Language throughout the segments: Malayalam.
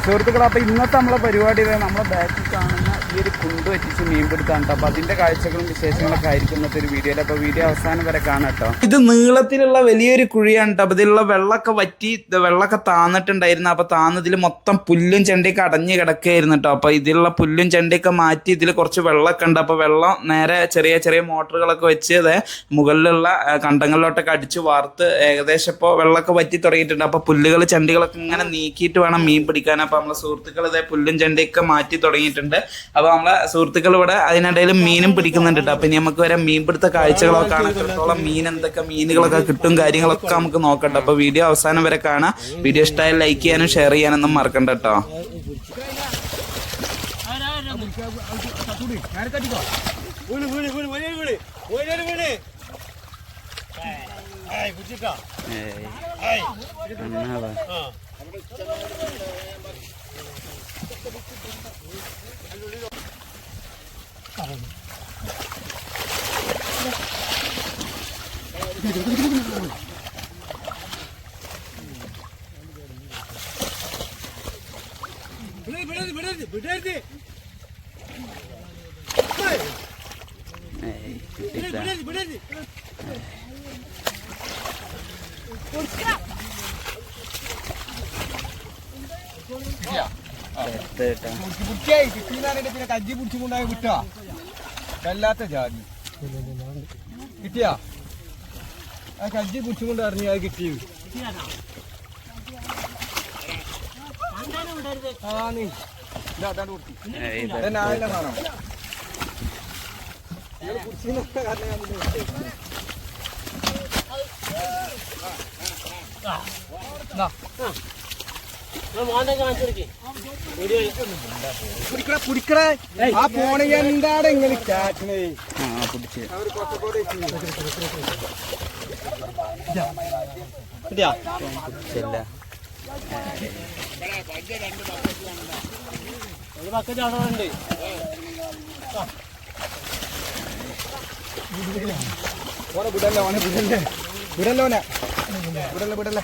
സുഹൃത്തുക്കളെ അപ്പൊ ഇന്നത്തെ നമ്മളെ പരിപാടി നമ്മളെ ബാക്കിൽ കാണുന്ന ഈ ഒരു കുണ്ട് വെച്ചിട്ട് മീൻ പിടുത്താണ് അപ്പൊ അതിന്റെ കാഴ്ചകളും വിശേഷങ്ങളൊക്കെ ആയിരിക്കും ഒരു വീഡിയോയിൽ അപ്പൊ വീഡിയോ അവസാനം വരെ കാണാം ഇത് നീളത്തിലുള്ള വലിയൊരു കുഴിയാണ് അപ്പൊ ഇതിലുള്ള വെള്ളമൊക്കെ വറ്റി വെള്ളമൊക്കെ താന്നിട്ടുണ്ടായിരുന്നു. അപ്പൊ താന്നതിൽ മൊത്തം പുല്ലും ചെണ്ടിയൊക്കെ അടഞ്ഞു കിടക്കുകയായിരുന്നു കേട്ടോ. അപ്പൊ ഇതിലുള്ള പുല്ലും ചെണ്ടിയൊക്കെ മാറ്റി ഇതിൽ കുറച്ച് വെള്ളമൊക്കെ ഉണ്ട്. അപ്പൊ വെള്ളം നേരെ ചെറിയ ചെറിയ മോട്ടറുകളൊക്കെ വെച്ച് ഇത് മുകളിലുള്ള കണ്ടങ്ങളിലോട്ടൊക്കെ അടിച്ച് വാർത്ത് ഏകദേശം ഇപ്പോൾ വെള്ളമൊക്കെ വറ്റി തുടങ്ങിയിട്ടുണ്ട്. അപ്പൊ പുല്ലുകൾ ചെണ്ടികളൊക്കെ ഇങ്ങനെ നീക്കിയിട്ട് വേണം മീൻ പിടിക്കാൻ. അപ്പൊ നമ്മളെ സുഹൃത്തുക്കൾ ഇതേ പുല്ലും ചെണ്ടിയൊക്കെ മാറ്റി തുടങ്ങിയിട്ടുണ്ട്. അപ്പൊ നമ്മളെ സുഹൃത്തുക്കൾ ഇവിടെ അതിനിടയിൽ മീനും പിടിക്കുന്നുണ്ട് കേട്ടോ അപ്പൊ ഇനി നമുക്ക് വരെ. മീൻ പിടുത്ത കാഴ്ചകളൊക്കെ ആണ് എത്രത്തോളം മീൻ എന്തൊക്കെ മീനുകളൊക്കെ കിട്ടും കാര്യങ്ങളൊക്കെ നമുക്ക് നോക്കട്ടെ. അപ്പൊ വീഡിയോ അവസാനം വരെ കാണാം. വീഡിയോ ഇഷ്ടമായി ലൈക്ക് ചെയ്യാനും ഷെയർ ചെയ്യാനൊന്നും മറക്കണ്ട കേട്ടോ വീണ് വീണ് വീണ് വലിയ വീണ് വലിയൊരു വീണ് ആയ് കുച്ചിട്ടാ ആയ് ആ വിടരുത് വിടരുത് വിടരുത് വിടരുത് വിടരുത് പിന്നെ കജ്ജി പിടിച്ചുകൊണ്ടായി വിട്ടാ വല്ലാത്ത ജാതി കിട്ടിയാ? ആ കജ്ജി പിടിച്ചുകൊണ്ട് അറിഞ്ഞു അത് കിട്ടിയത്. ആ സാധനം. കാരണം ഞാൻ. പിടിക്കടാ, പോണ എന്താണ് ഇങ്ങനെ കാറ്റണേ ആ പിടിച്ച് അവർ കുറച്ചുകൂടെ ചെല്ല ഓനെ വിടല്ലേ ഓനെ വിടല്ലേ? വിടല്ലേ ഓനെ? വിടല്ലേ വിടല്ലേ?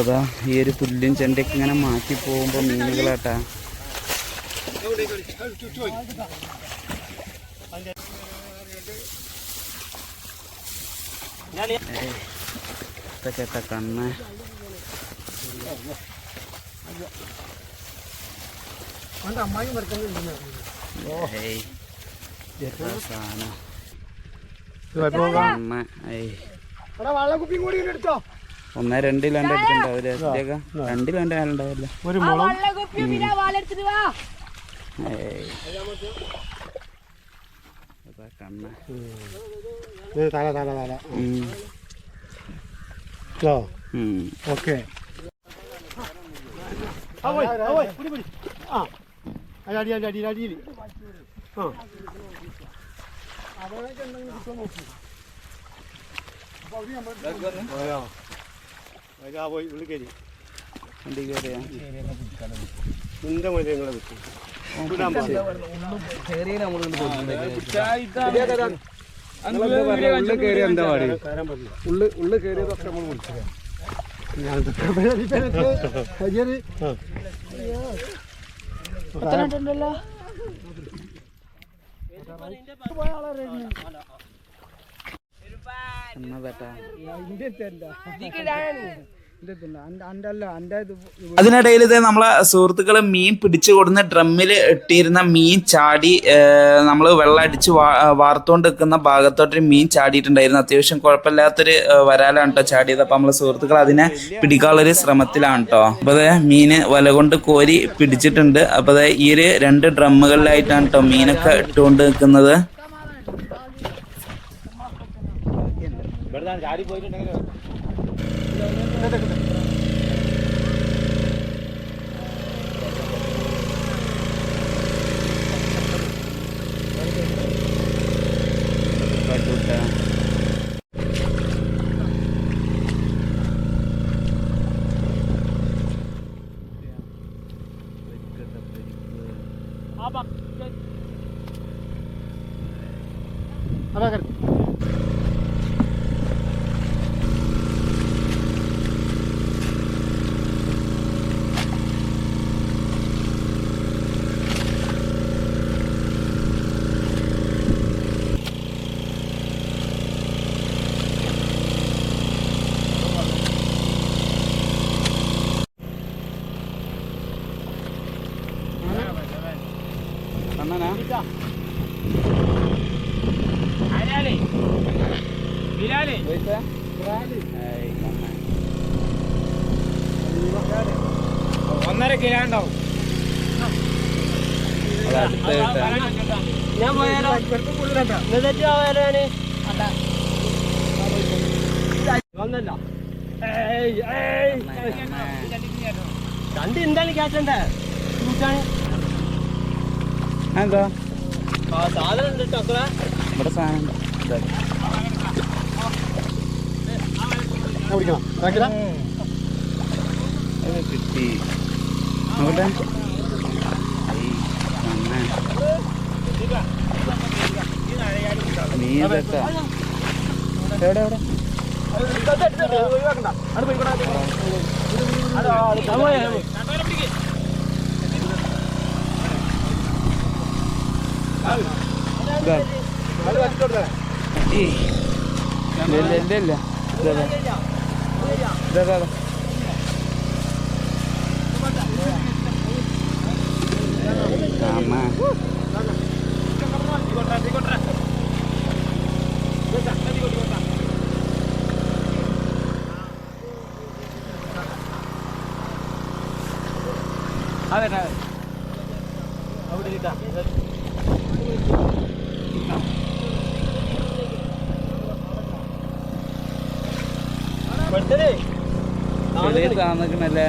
ദാ ഈ ഒരു പുല്ലും ചെണ്ടയൊക്കെ ഇങ്ങനെ മാറ്റി പോകുമ്പോ മീനുകളാട്ടാ ചേട്ട കണ്ണ അമ്മായി ഇതാ സാധനം. ഇത് വരുമ്പോ കണ്ണ് ഏയ് എടാ വെള്ളക്കുപ്പി കൂടി എടുത്തോ ഒന്നേ രണ്ട് കിലോന്റെ അടുത്തുണ്ടാവും. രസത്തേക്ക രണ്ട് കിലോന്റെ മേലുണ്ടാവില്ല? ഒരു മുളം തല തല തല. ഓക്കെ. ആ അടി അടി അടി അടിയിൽ ആ. പോയോ അതാ പോയി ഉള്ളിൽ കയറി വണ്ടി കയറിയാ നിന്റെ മതി നിങ്ങളെ വിട്ടു ഉള്ളിൽ കയറി എന്താ പാടി ഉള്ളു ഉള്ളു കയറിയതൊക്കെ നമ്മൾ വിളിച്ചത് ഞാൻ ഉണ്ടല്ലോ എന്നതാട്ടാ പറ്റാ ഇത് അതിനിടയിൽ ഇത് നമ്മളെ സുഹൃത്തുക്കൾ മീൻ പിടിച്ചു കൊടുന്ന ഡ്രമ്മിൽ ഇട്ടിരുന്ന മീൻ ചാടി നമ്മൾ വെള്ളം അടിച്ച് വാർത്തുകൊണ്ട് നിൽക്കുന്ന ഭാഗത്തോട്ടൊരു മീൻ ചാടിയിട്ടുണ്ടായിരുന്നു. അത്യാവശ്യം കുഴപ്പമില്ലാത്തൊരു വരാലാണ് കേട്ടോ ചാടിയത്. അപ്പം നമ്മളെ സുഹൃത്തുക്കൾ അതിനെ പിടിക്കാനുള്ളൊരു ശ്രമത്തിലാണ് കേട്ടോ അപ്പോൾ അതെ മീന് വല കൊണ്ട് കോരി പിടിച്ചിട്ടുണ്ട്. അപ്പോൾ അതെ ഈ ഒരു രണ്ട് ഡ്രമ്മുകളിലായിട്ടാണ് കേട്ടോ മീനൊക്കെ ഇട്ടുകൊണ്ട് നിൽക്കുന്നത് 그래 그래. Apa? Apa kan? ഒന്നര കിലോ ഉണ്ടാവും. ഞാൻ പോയാലോ? എന്നിട്ട് പോയാലോ ഞാൻ? വന്നല്ല രണ്ട് എന്താണ് ക്യാച്ചണ്ടേ കൂട്ടാണ് എന്താ ആ സാധനം ഉണ്ട് കേട്ടോ ഇവിടെ സാധനം ഉണ്ട്. ഇതാ. അത് കിട്ടി. നോക്കട്ടെ. നീ ഇതൊക്കെ എവിടെ എവിടെ? ഇതാ. ഇല്ല ഇല്ല ഇല്ല. ഇല്ല ഇതാ, ഇതാ. ഇതാ, ഇതാ, ഇതാ. ആമാ. അതെ ചെറിയ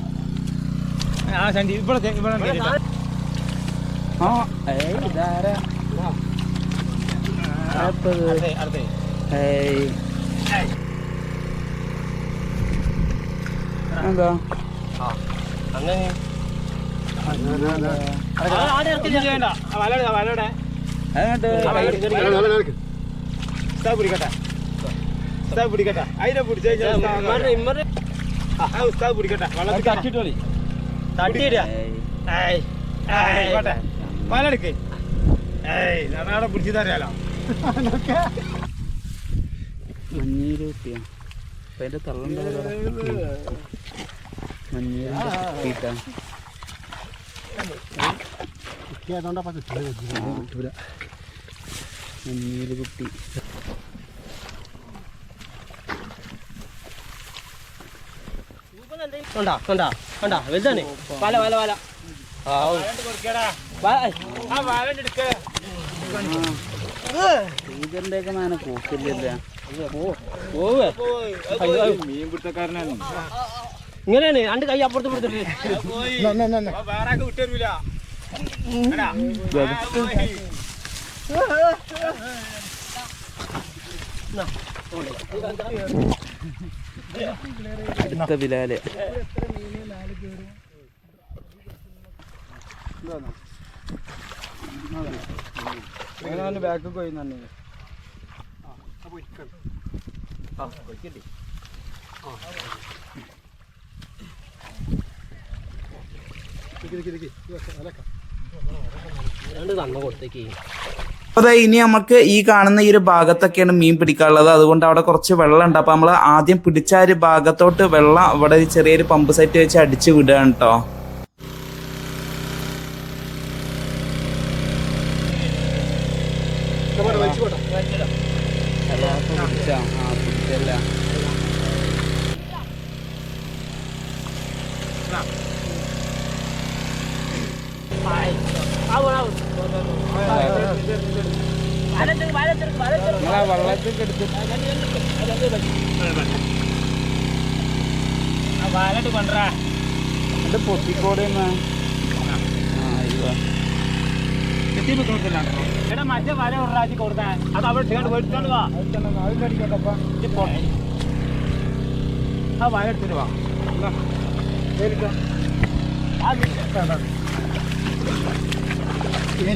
ആ സണ്ടി ഇവിടെ ഇവിടെ ആ ഏയ് ഇതാരാ? ആപ്പത്. അടുത്തേ ഏയ്. എന്താ? അങ്ങനെ. വേണ്ട വലയുടെ വലയുടെ. അങ്ങോട്ട് ഉസ്താദ് പിടിക്കട്ടെ. ഉസ്താദ് പിടിക്കട്ടെ. അതിനെ പിടിച്ചു ഉസ്താദ് പിടിക്കട്ടെ. വെള്ളത്തിൽ തട്ടിട്ടോളി തട്ടിയിടുക ഏയ്. വലെടുക്ക് ഏയ് നാടെ പിടിച്ചു തരാലോ. മഞ്ഞീര് കുട്ടിയാ അപ്പൊ അതിന്റെ തള്ളുണ്ടോ മഞ്ഞീര് കുട്ടിട്ടാ മഞ്ഞീര് കുട്ടി കൊണ്ടാ കണ്ടാ കണ്ടാ? വലുതാണ്. വല വല വല. ഇങ്ങനെയാണ്. രണ്ട് കൈ അപ്പുറത്ത് കൊടുത്തിട്ട് വിട്ടരൂല അടുത്ത ബിലാൽ. ബാക്ക് പോയി തന്നെ രണ്ട് തന്ന കൊടുത്തേക്ക് അപ്പോൾ ഇനി നമുക്ക് ഈ കാണുന്ന ഈ ഒരു ഭാഗത്തൊക്കെയാണ് മീൻ പിടിക്കാനുള്ളത്. അതുകൊണ്ട് അവിടെ കുറച്ച് വെള്ളം ഉണ്ട് അപ്പോൾ നമ്മൾ ആദ്യം പിടിച്ച ഒരു ഭാഗത്തോട്ട് വെള്ളം അവിടെ ചെറിയൊരു പമ്പ് സെറ്റ് വെച്ച് അടിച്ച് വിടുകയാണ് കേട്ടോ ആ. വെള്ളത്തിൽ എടുത്തിട്ട് വലട്ട് കൊണ്ടുവരാ. ഇത് പൊത്തിക്കോട് എടാ മറ്റേ വല ഒരാഴ്ച കൊടുത്താ. അത് അവിടെ ഇട്ടുകൊണ്ട് പോയിട്ട് വാ. ആ വല എടുത്തിട്ട് വാ.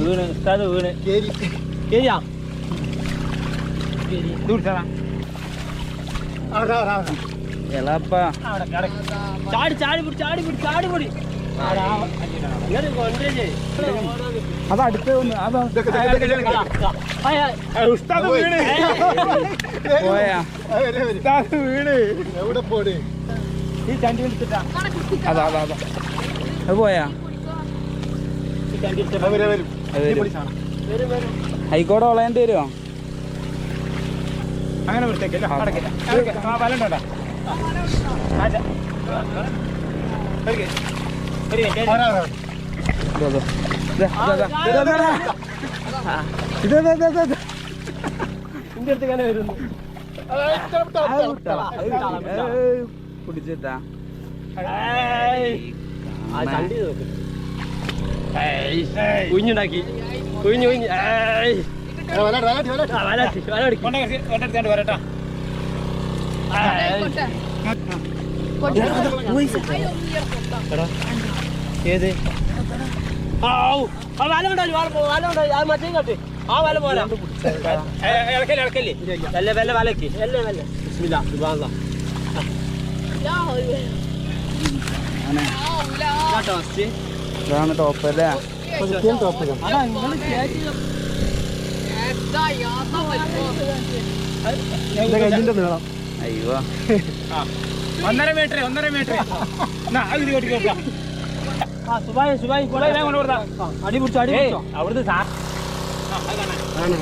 വീണ്. വീണ്. കേരിയാ? അത് അടുത്ത് വീണ്. ഉസ്താദ് വീണ്. എവിടെ പോട് ഈ ചണ്ടി എടുത്തിട്ടാ. അതാ അതാ അതാ. അത് പോയാ? ഹൈക്കോടതി വളയേണ്ടി വരുമോ അങ്ങനെ വൃത്തിയാക്കില്ല അടക്കില്ല ആ വല ഉണ്ടോ ഇതോ, ഇതോ. ഇതാ, ഇതാ, ഇതാ. ഇതാ, ഇതാ, ഇതാ. ഇതാ, ഇതാ, ഇതാ, ഇതാ. ഇന്റെ അടുത്ത് ഇങ്ങനെ വരുന്നു. പിടിച്ചിട്ടാ കുഞ്ഞുണ്ടാക്കി. കുഞ്ഞു കുഞ്ഞ്. ഏത്. ആ വല ഉണ്ടല്ലോ വല പോ- വല ഉണ്ടല്ലോ അത് മറ്റേ കട്ട് ആ വല പോലെ ഇളക്കല്ലേ ഇളക്കല്ലേ വെല്ല വെല്ല വലക്ക് വെല്ല വെല്ല ബിസ്മില്ലാ ഫസ്റ്റ് ഇതാണ് ടോപ്പ് അല്ലേ അതാ കേറ്റി കയ്യിന്റെ നീളം അയ്യോ ഒന്നര മീറ്റർ ഒന്നര മീറ്റർ അത് ഇത് കെട്ടി കേട്ടാ ആ സുബായി സുബായി കൊട കൊണ്ട് കൊടുത്താ അടി പിടിച്ചോ അടി പിടിച്ചോ അവിടുന്ന് സാ ആണ്